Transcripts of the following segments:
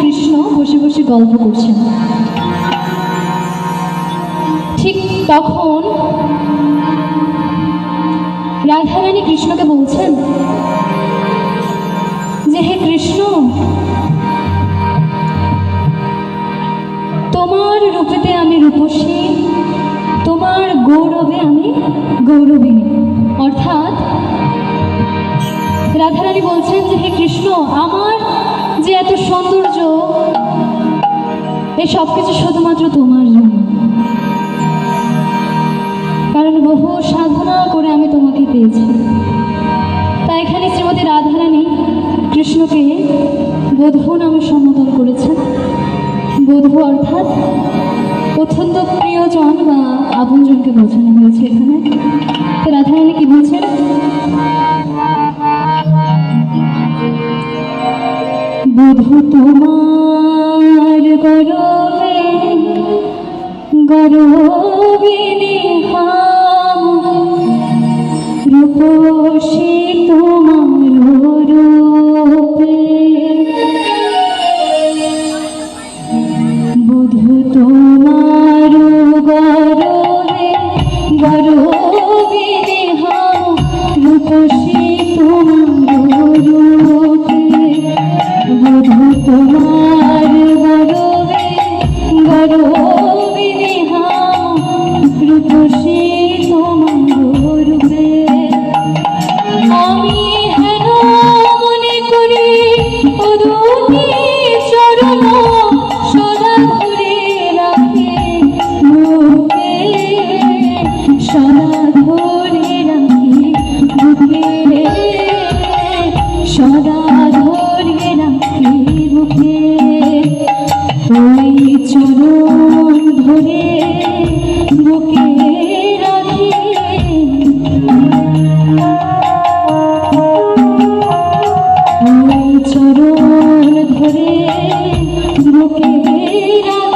কৃষ্ণ বসে বসে গল্প করছেন। ঠিক তখন রাধারানী কৃষ্ণকে বলছেন, যে হে কৃষ্ণ, তোমার রূপেতে আমি রূপসী, তোমার গৌরবে আমি গৌরবিনী অর্থাৎ রাধারানী বলছেন যে, হে কৃষ্ণ, আমার সৌন্দর্য, এই সব কিছু শুধুমাত্র তোমার জন্য। কারণ বহু সাধনা করে আমি তোমাকে পেয়েছি। তাই এখানে শ্রীমতী রাধারানী কৃষ্ণকে বধূ নামে সম্বোধন করেছেন। বধূ অর্থাৎ অত্যন্ত প্রিয়জন বা আপনজনকে বোঝানো হয়েছে এখানে। রাধারানী কি বলছেন? বধূ তোমার গরবে গরবে হাম। রূপসী তোমার ওই চরণ ধরে বুকে রাখে ওই চরণ ধরে বুকে রাখি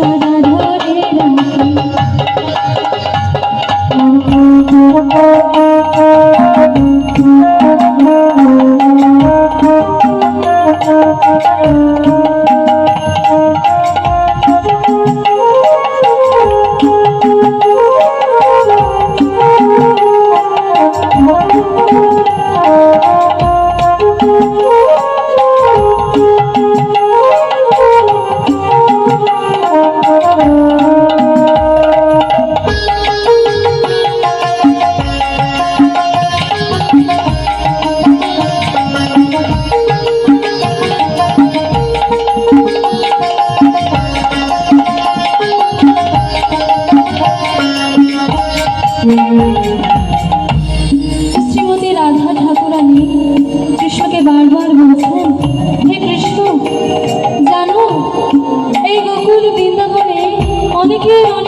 他们 শ্রীমতী রাধা ঠাকুরানী কৃষ্ণকে বারবার বলছেন হে কৃষ্ণ জানো এই গোকুল বৃন্দাবনে অনেকেই অনেকজন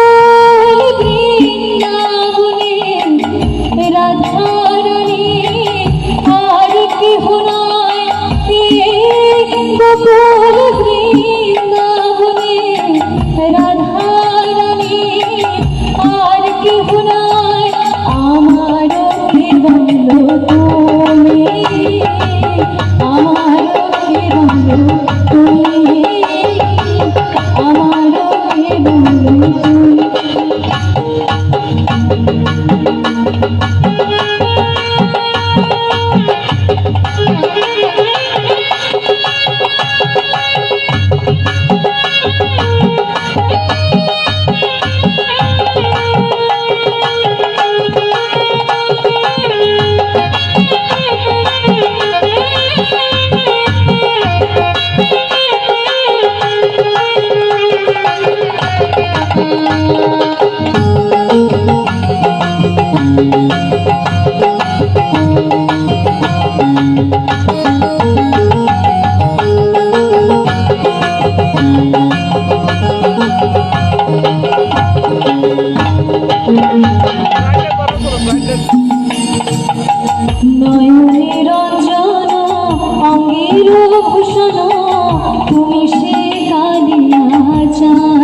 fundo